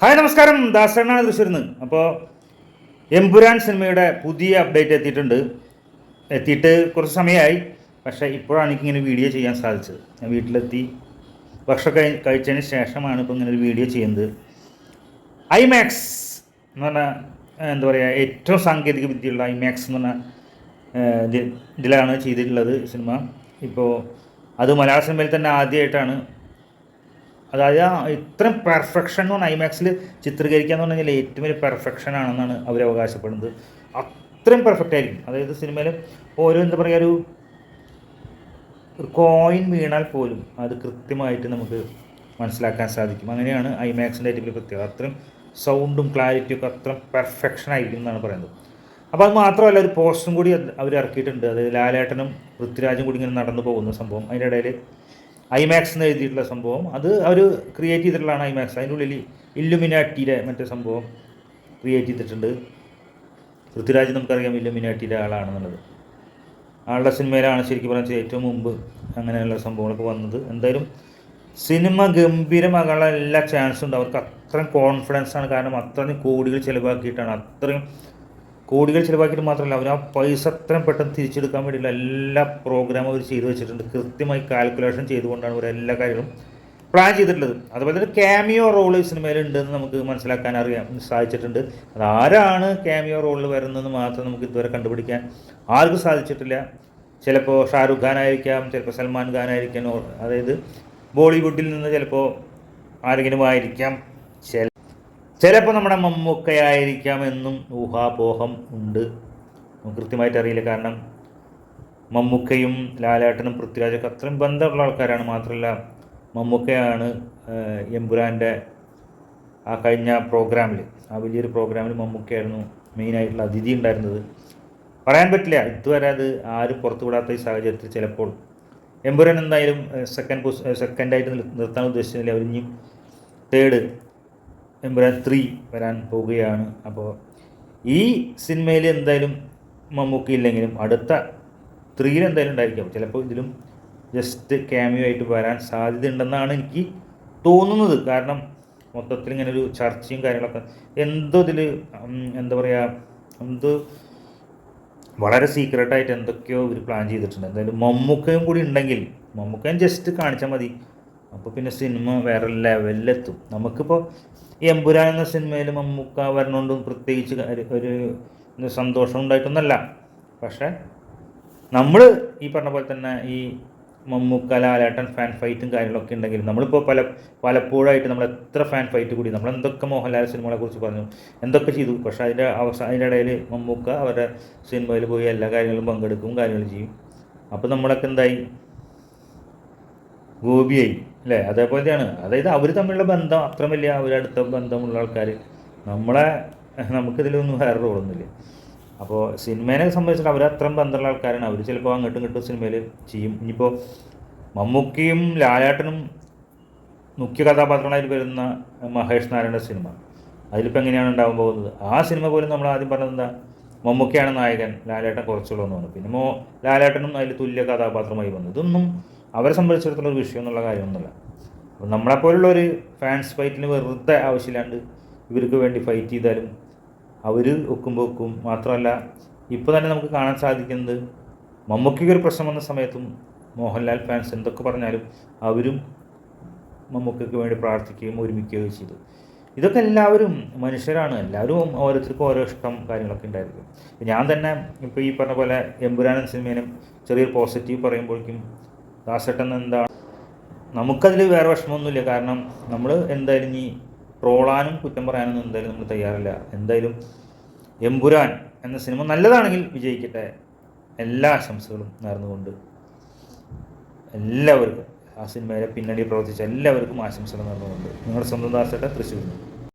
Hi നമസ്കാരം. ദാസനാണ് തൃശ്ശൂരിന്ന്. അപ്പോൾ എംപുരാൻ സിനിമയുടെ പുതിയ അപ്ഡേറ്റ് എത്തിയിട്ടുണ്ട്. എത്തിയിട്ട് കുറച്ച് സമയമായി. പക്ഷേ ഇപ്പോഴാണ് എനിക്കിങ്ങനെ വീഡിയോ ചെയ്യാൻ സാധിച്ചത്. ഞാൻ വീട്ടിലെത്തി. ഭക്ഷണം കഴി കഴിച്ചതിന് ശേഷമാണ് ഇപ്പോൾ ഇങ്ങനെ ഒരു വീഡിയോ ചെയ്യുന്നത്. ഐമാക്സ് എന്ന് പറഞ്ഞാൽ എന്താ പറയുക ഏറ്റവും സാങ്കേതിക വിദ്യയുള്ള ഐമാക്സ് എന്ന് പറഞ്ഞാൽ ഇതിലാണ് ചെയ്തിട്ടുള്ളത് സിനിമ. ഇപ്പോൾ അത് മലയാള സിനിമയിൽ തന്നെ ആദ്യമായിട്ടാണ് അതായത് ഇത്രയും പെർഫെക്ഷൻ എന്ന് പറഞ്ഞാൽ ഐമാക്സിൽ ചിത്രീകരിക്കുക എന്ന് പറഞ്ഞാൽ ഏറ്റവും വലിയ പെർഫെക്ഷൻ ആണെന്നാണ് അവർ അവകാശപ്പെടുന്നത്. അത്രയും പെർഫെക്റ്റ് ആയിരിക്കും. അതായത് സിനിമയിൽ ഓരോ എന്താ പറയുക ഒരു ഒരു കോയിൻ വീണാൽ പോലും അത് കൃത്യമായിട്ട് നമുക്ക് മനസ്സിലാക്കാൻ സാധിക്കും. അങ്ങനെയാണ് ഐമാക്സിന്റെ ഏറ്റവും വലിയ പ്രത്യേകത. അത്രയും സൗണ്ടും ക്ലാരിറ്റിയും ഒക്കെ അത്രയും പെർഫെക്ഷൻ ആയിരിക്കും എന്നാണ് പറയുന്നത്. അപ്പോൾ അത് മാത്രമല്ല ഒരു പോസ്റ്ററും കൂടി അവർ ഇറക്കിയിട്ടുണ്ട്. അതായത് ലാലേട്ടനും പൃഥ്വിരാജും കൂടി ഇങ്ങനെ നടന്നു പോകുന്ന സംഭവം. അതിന്റെ ഇടയിൽ ഐമാക്സ് എന്ന് എഴുതിയിട്ടുള്ള സംഭവം. അത് അവർ ക്രിയേറ്റ് ചെയ്തിട്ടുള്ളതാണ് ഐമാക്സ്. അതിന്റെ ഉള്ളിൽ ഇല്ലുമിനാറ്റിയുടെ മറ്റേ സംഭവം ക്രിയേറ്റ് ചെയ്തിട്ടുണ്ട്. പൃഥ്വിരാജ് നമുക്കറിയാം ഇല്ലുമിനാറ്റിയുടെ ആളാണെന്നുള്ളത്. ആളുടെ സിനിമയിലാണ് ശരിക്കും പറഞ്ഞാൽ ഏറ്റവും മുമ്പ് അങ്ങനെയുള്ള സംഭവങ്ങളൊക്കെ വന്നത്. എന്തായാലും സിനിമ ഗംഭീരമാകാനുള്ള എല്ലാ ചാൻസും ഉണ്ട്. അവർക്ക് അത്രയും കോൺഫിഡൻസ് ആണ്. കാരണം അത്രയും കോടികൾ ചിലവാക്കിയിട്ടാണ്. അത്രയും കോടികൾ ചിലവാക്കിയിട്ട് മാത്രമല്ല അവർ ആ പൈസ അത്രയും പെട്ടെന്ന് തിരിച്ചെടുക്കാൻ വേണ്ടിയുള്ള എല്ലാ പ്രോഗ്രാമും അവർ ചെയ്തു വെച്ചിട്ടുണ്ട്. കൃത്യമായി കാൽക്കുലേഷൻ ചെയ്തുകൊണ്ടാണ് അവർ എല്ലാ കാര്യങ്ങളും പ്ലാൻ ചെയ്തിട്ടുള്ളത്. അതുപോലെ തന്നെ ക്യാമിയോ റോൾ സിനിമയിൽ ഉണ്ടെന്ന് നമുക്ക് മനസ്സിലാക്കാൻ അറിയാൻ സാധിച്ചിട്ടുണ്ട്. ആരാണ് ക്യാമിയോ റോളിൽ വരുന്നതെന്ന് മാത്രം നമുക്ക് ഇതുവരെ കണ്ടുപിടിക്കാൻ ആർക്കും സാധിച്ചിട്ടില്ല. ചിലപ്പോൾ ഷാറുഖ് ഖാൻ ആയിരിക്കാം ചിലപ്പോൾ സൽമാൻ ഖാൻ ആയിരിക്കാം. അതായത് ബോളിവുഡിൽ നിന്ന് ചിലപ്പോൾ ആരെങ്കിലും ആയിരിക്കാം. ചിലപ്പോൾ നമ്മുടെ മമ്മൂക്കയായിരിക്കാം എന്നും ഊഹാപോഹം ഉണ്ട്. കൃത്യമായിട്ട് അറിയില്ല. കാരണം മമ്മൂക്കയും ലാലാട്ടനും പൃഥ്വിരാജൊക്കെ അത്രയും ബന്ധമുള്ള ആൾക്കാരാണ്. മാത്രമല്ല മമ്മൂക്കയാണ് എമ്പുരാന്റെ ആ കഴിഞ്ഞ പ്രോഗ്രാമിൽ ആ വലിയൊരു പ്രോഗ്രാമിൽ മമ്മൂക്കയായിരുന്നു മെയിനായിട്ടുള്ള അതിഥി ഉണ്ടായിരുന്നത്. പറയാൻ പറ്റില്ല. ഇതുവരെ അത് ആരും പുറത്തു വിടാത്ത ഈ സാഹചര്യത്തിൽ ചിലപ്പോൾ എമ്പുരാൻ എന്തായാലും സെക്കൻഡ് സെക്കൻഡായിട്ട് നിർത്താൻ ഉദ്ദേശിച്ചില്ല അവർ തേർഡ് എമ്പുരാൻ ത്രീ വരാൻ പോവുകയാണ്. അപ്പോൾ ഈ സിനിമയിൽ എന്തായാലും മമ്മൂക്കി ഇല്ലെങ്കിലും അടുത്ത ത്രീയിൽ എന്തായാലും ഉണ്ടായിരിക്കും. ചിലപ്പോൾ ഇതിലും ജസ്റ്റ് ക്യാമിയോ ആയിട്ട് വരാൻ സാധ്യത ഉണ്ടെന്നാണ് എനിക്ക് തോന്നുന്നത്. കാരണം മൊത്തത്തിൽ ഇങ്ങനെ ഒരു ചർച്ചയും കാര്യങ്ങളൊക്കെ എന്തോ ഇതിൽ എന്താ പറയുക എന്തോ വളരെ സീക്രട്ടായിട്ട് എന്തൊക്കെയോ ഇവർ പ്ലാൻ ചെയ്തിട്ടുണ്ട്. എന്തായാലും മമ്മൂക്കയും കൂടി ഉണ്ടെങ്കിൽ മമ്മൂക്കയും ജസ്റ്റ് കാണിച്ചാൽ മതി. അപ്പോൾ പിന്നെ സിനിമ വേറെ ലെവലിലെത്തും. നമുക്കിപ്പോൾ ഈ എമ്പുരാൻ എന്ന സിനിമയിൽ മമ്മൂക്ക വരണോണ്ടും പ്രത്യേകിച്ച് ഒരു- സന്തോഷം ഉണ്ടായിട്ടൊന്നല്ല. പക്ഷേ നമ്മൾ ഈ പറഞ്ഞ പോലെ തന്നെ ഈ മമ്മൂക്ക ലാലേട്ടൻ ഫാൻ ഫൈറ്റും കാര്യങ്ങളൊക്കെ ഉണ്ടെങ്കിൽ നമ്മളിപ്പോൾ പല പലപ്പോഴായിട്ട് നമ്മൾ എത്ര ഫാൻ ഫൈറ്റ് കൂടി നമ്മൾ എന്തൊക്കെ മോഹൻലാൽ സിനിമകളെ കുറിച്ച് പറഞ്ഞു എന്തൊക്കെ ചെയ്തു. പക്ഷേ അതിന്റെ അവസാന അതിന്റെ ഇടയിൽ മമ്മൂക്ക അവരുടെ സിനിമയിൽ പോയി എല്ലാ കാര്യങ്ങളും പങ്കെടുക്കും കാര്യങ്ങളും ചെയ്യും. അപ്പോൾ നമ്മളൊക്കെ എന്തായി? ഗോപിയായി അല്ലേ? അതേപോലെയാണ്. അതായത് അവർ തമ്മിലുള്ള ബന്ധം അത്ര വലിയ അവരടുത്ത ബന്ധമുള്ള ആൾക്കാർ നമ്മളെ നമുക്കിതിലൊന്നും വേറെ റോളൊന്നുമില്ല. അപ്പോൾ സിനിമേനെ സംബന്ധിച്ചിട്ട് അവർ അത്രയും ബന്ധമുള്ള ആൾക്കാരാണ്. അവർ ചിലപ്പോൾ അങ്ങോട്ടും ഇങ്ങോട്ടും സിനിമയിൽ ചെയ്യും. ഇനിയിപ്പോൾ മമ്മൂക്കിയും ലാലേട്ടനും മുഖ്യ കഥാപാത്രങ്ങളായിട്ട് വരുന്ന മഹേഷ് നാരായണ സിനിമ. അതിലിപ്പോൾ എങ്ങനെയാണ് ഉണ്ടാകാൻ പോകുന്നത്? ആ സിനിമ പോലും നമ്മൾ ആദ്യം പറഞ്ഞത് എന്താ? മമ്മൂക്കയാണ് നായകൻ ലാലേട്ടൻ കുറച്ചുള്ളൂ എന്ന് പറഞ്ഞു. പിന്നെ മോ ലാലേട്ടനും അതിൽ തുല്യ കഥാപാത്രമായി വന്നു. ഇതൊന്നും അവരെ സംബന്ധിച്ചിടത്തോളം ഒരു വിഷയം എന്നുള്ള കാര്യമൊന്നുമില്ല. അപ്പം നമ്മളെപ്പോലുള്ള ഒരു ഫാൻസ് ഫൈറ്റിന് വെറുതെ ആവശ്യമില്ലാണ്ട് ഇവർക്ക് വേണ്ടി ഫൈറ്റ് ചെയ്താലും അവർ ഒക്കുമ്പോൾ ഒക്കും. മാത്രമല്ല ഇപ്പോൾ തന്നെ നമുക്ക് കാണാൻ സാധിക്കുന്നത് മമ്മൂക്കിക്ക് ഒരു പ്രശ്നം വന്ന സമയത്തും മോഹൻലാൽ ഫാൻസ് എന്തൊക്കെ പറഞ്ഞാലും അവരും മമ്മൂക്കയ്ക്ക് വേണ്ടി പ്രാർത്ഥിക്കുകയും ഒരുമിക്കുകയും ചെയ്തു. ഇതൊക്കെ എല്ലാവരും മനുഷ്യരാണ്. എല്ലാവരും ഓരോരുത്തർക്കും ഓരോ ഇഷ്ടം കാര്യങ്ങളൊക്കെ ഉണ്ടായിരിക്കും. ഞാൻ തന്നെ ഇപ്പോൾ ഈ പറഞ്ഞ പോലെ എമ്പുരാനൻ സിനിമേനും ചെറിയൊരു പോസിറ്റീവ് പറയുമ്പോഴേക്കും ദാസേട്ടൻ എന്താണ് നമുക്കതിൽ വേറെ വിഷമമൊന്നുമില്ല. കാരണം നമ്മൾ എന്തായാലും ഇനി ട്രോളാനും കുറ്റം പറയാനൊന്നും എന്തായാലും നമ്മൾ തയ്യാറല്ല. എന്തായാലും എമ്പുരാൻ എന്ന സിനിമ നല്ലതാണെങ്കിൽ വിജയിക്കട്ടെ. എല്ലാ ആശംസകളും നേർന്നുകൊണ്ട് എല്ലാവർക്കും ആ സിനിമയിലെ പിന്നണി പ്രവർത്തിച്ച എല്ലാവർക്കും ആശംസകൾ നേർന്നുകൊണ്ട് നിങ്ങളുടെ സ്വന്തം ദാസേട്ട തൃശ്ശൂരിൽ